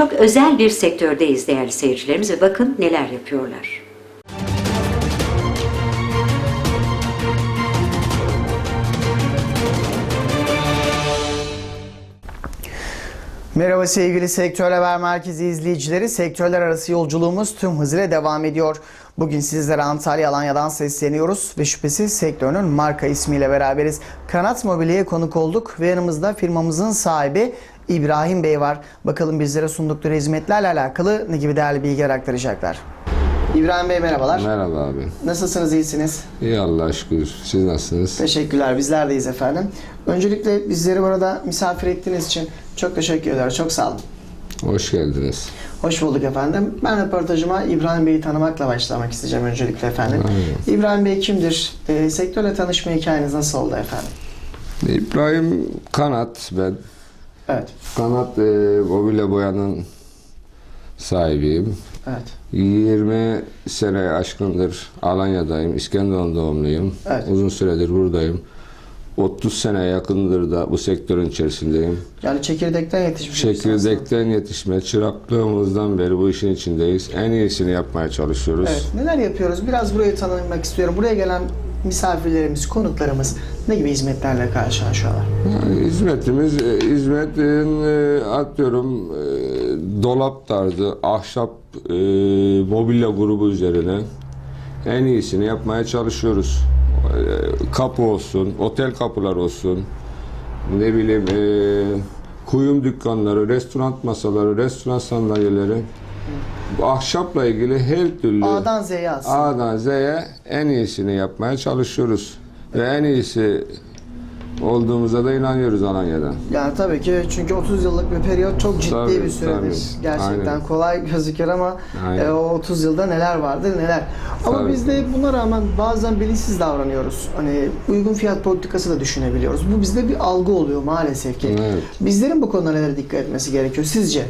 Çok özel bir sektördeyiz değerli seyircilerimiz ve bakın neler yapıyorlar. Merhaba sevgili Sektör Haber Merkezi izleyicileri. Sektörler arası yolculuğumuz tüm hızıyla devam ediyor. Bugün sizlere Antalya Alanya'dan sesleniyoruz ve şüphesiz sektörünün marka ismiyle beraberiz. Kanat Mobilya'ya konuk olduk ve yanımızda firmamızın sahibi İbrahim Bey var. Bakalım bizlere sundukları hizmetlerle alakalı ne gibi değerli bilgiler aktaracaklar. İbrahim Bey merhabalar. Merhaba abi. Nasılsınız, iyisiniz? İyi Allah'a şükür. Siz nasılsınız? Teşekkürler, bizler deyiz efendim. Öncelikle bizleri burada misafir ettiğiniz için çok teşekkür ederim, çok sağ olun. Hoş geldiniz. Hoş bulduk efendim. Ben röportajıma İbrahim Bey'i tanımakla başlamak isteyeceğim öncelikle efendim. Aynen. İbrahim Bey kimdir? E, sektörle tanışma hikayeniz nasıl oldu efendim? İbrahim Kanat. Ben Evet, Kanat e, mobilya boyanın sahibiyim. evet, 20 sene aşkındır Alanya'dayım. İskenderun doğumluyum. Evet. Uzun süredir buradayım. 30 sene yakındır da bu sektörün içerisindeyim. Yani çekirdekten yetişmiş. Çekirdekten yetişme, çıraklığımızdan beri bu işin içindeyiz. En iyisini yapmaya çalışıyoruz. Evet, neler yapıyoruz? Biraz burayı tanımak istiyorum. Buraya gelen misafirlerimiz, konuklarımız ne gibi hizmetlerle karşılaşıyorlar? Hizmetimiz, e, hizmetin e, atıyorum e, dolap tarzı, ahşap mobilya grubu üzerine en iyisini yapmaya çalışıyoruz. Kapı olsun, otel kapılar olsun, ne bileyim kuyum dükkanları, restoran masaları, restoran sandalyeleri. Bu ahşapla ilgili her türlü A'dan Z'ye aslında. A'dan Z'ye en iyisini yapmaya çalışıyoruz. Ve en iyisi olduğumuza da inanıyoruz Alanya'da. Yani tabii ki çünkü 30 yıllık bir periyot çok ciddi Tabii, bir süredir. tabii. Gerçekten Aynen. kolay gözükür ama Aynen. e, o 30 yılda neler vardır neler. Ama Tabii. biz de buna rağmen bazen bilinçsiz davranıyoruz. Hani uygun fiyat politikası da düşünebiliyoruz. Bu bizde bir algı oluyor maalesef ki. Evet. Bizlerin bu konuda nelere dikkat etmesi gerekiyor sizce?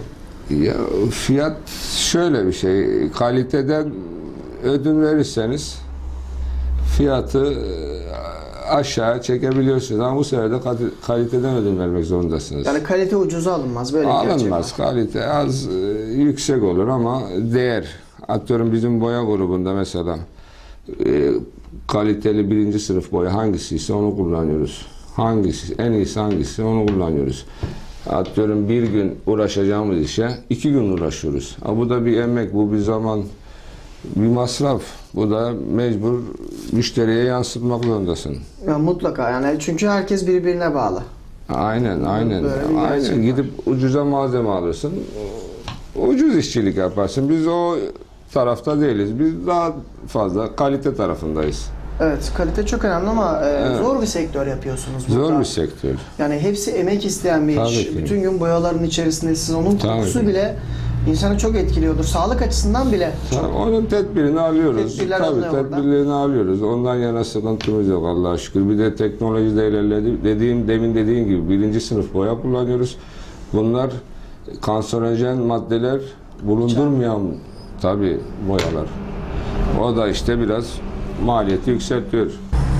Ya fiyat şöyle bir şey. Kaliteden ödün verirseniz fiyatı e, aşağı çekebiliyorsunuz. Ama bu sefer de kali- kaliteden ödün vermek zorundasınız. Yani kalite ucuza alınmaz. Böyle Alınmaz. Kalite az e, yüksek olur ama değer. Atıyorum bizim boya grubunda mesela e, kaliteli birinci sınıf boya hangisiyse onu kullanıyoruz. Hangisi, en iyisi hangisi onu kullanıyoruz. Atıyorum bir gün uğraşacağımız işe iki gün uğraşıyoruz. Ha, bu da bir emek, bu bir zaman, bir masraf. Bu da mecbur müşteriye yansıtmak zorundasın. Ya mutlaka yani çünkü herkes birbirine bağlı. Aynen, aynen. Aynen. Gidip ucuza malzeme alırsın. Ucuz işçilik yaparsın. Biz o tarafta değiliz. Biz daha fazla kalite tarafındayız. Evet kalite çok önemli ama e, Evet. zor bir sektör yapıyorsunuz burada. Zor bir sektör. Yani hepsi emek isteyen bir iş. Tabii ki. Bütün gün boyaların içerisindesiniz. Onun Tabii kokusu ki. bile insanı çok etkiliyordur. Sağlık açısından bile. Tabii Onun tedbirini alıyoruz. Tedbirler Tabii alınıyor burada. tedbirlerini alıyoruz. Ondan yana sıkıntımız yok Allah'a şükür. Bir de teknoloji de ilerledi. Dediğim, demin dediğin gibi birinci sınıf boya kullanıyoruz. Bunlar kanserojen maddeler bulundurmayan tabii boyalar. O da işte biraz maliyeti yükseltiyor.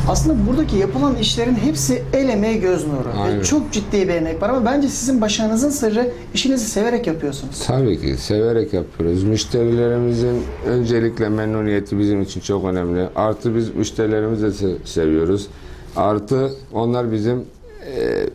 Aslında buradaki yapılan işlerin hepsi el emeği göz nuru. Ve Aynen. çok ciddi bir emek var ama bence sizin başarınızın sırrı işinizi severek yapıyorsunuz. Tabii ki severek yapıyoruz. Müşterilerimizin öncelikle memnuniyeti bizim için çok önemli. Artı biz müşterilerimizi de se- seviyoruz. Artı onlar bizim e,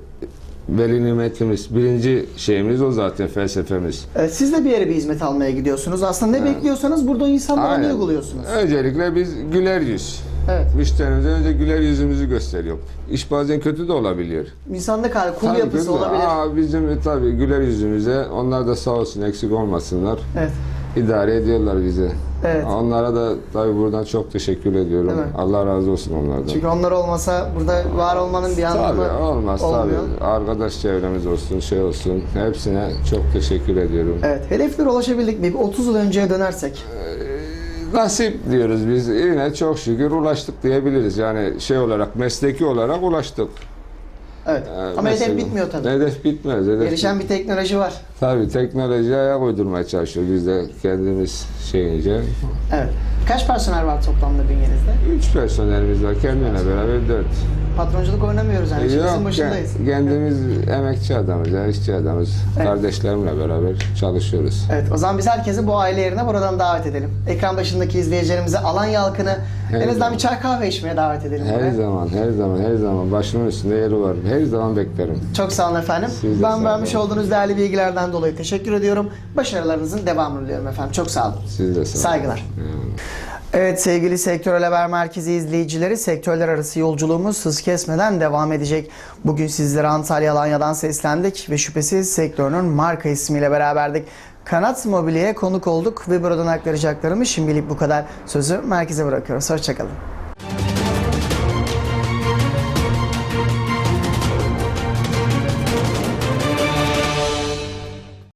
veli nimetimiz. Birinci şeyimiz o zaten felsefemiz. Evet, siz de bir yere bir hizmet almaya gidiyorsunuz. Aslında ne bekliyorsanız burada insanlara ne uyguluyorsunuz? Öncelikle biz güler yüz. Evet. Müşterimize önce güler yüzümüzü gösteriyor. İş bazen kötü de olabiliyor. İnsanlık hali, kul Tabii yapısı olabilir. Aa, bizim tabii güler yüzümüze onlar da sağ olsun eksik olmasınlar. Evet. İdare ediyorlar bizi. Evet. Onlara da tabii buradan çok teşekkür ediyorum. Değil mi? Allah razı olsun onlardan. Çünkü onlar olmasa burada var olmanın bir anlamı Tabii olmaz olmuyor. tabii. Arkadaş çevremiz olsun, şey olsun. Hepsine çok teşekkür ediyorum. Evet, hedeflere ulaşabildik mi? Bir 30 yıl önceye dönersek. Nasip diyoruz biz. Yine çok şükür ulaştık diyebiliriz. Yani şey olarak, mesleki olarak ulaştık. Evet. Ee, Ama hedef bitmiyor tabii. Hedef bitmez. Hedef Gelişen bir teknoloji var. Tabii teknolojiye ayak uydurmaya çalışıyoruz biz de kendimiz şeyince. Evet. Kaç personel var toplamda bünyenizde? Üç personelimiz var. Kendine beraber dört. Patronculuk oynamıyoruz yani. işimizin Yok, başındayız. ke- kendimiz emekçi adamız, ya, işçi adamız. Evet. Kardeşlerimle beraber çalışıyoruz. Evet o zaman biz herkesi bu aile yerine buradan davet edelim. Ekran başındaki izleyicilerimizi Alanya halkını en Evet. azından bir çay kahve içmeye davet edelim. Her buraya. zaman, her zaman, her zaman başımın üstünde yeri var. Her zaman beklerim. Çok sağ olun efendim. Siz de ben vermiş olduğunuz değerli bilgilerden dolayı teşekkür ediyorum. Başarılarınızın devamını diliyorum efendim. Çok sağ olun. Siz de sağ olun. Saygılar. Eyvallah. Evet sevgili Sektör Haber Merkezi izleyicileri sektörler arası yolculuğumuz hız kesmeden devam edecek. Bugün sizlere Antalya Alanya'dan seslendik ve şüphesiz sektörünün marka ismiyle beraberdik. Kanat Mobilya'ya konuk olduk ve buradan aktaracaklarımız şimdilik bu kadar. Sözü merkeze bırakıyoruz. Hoşçakalın.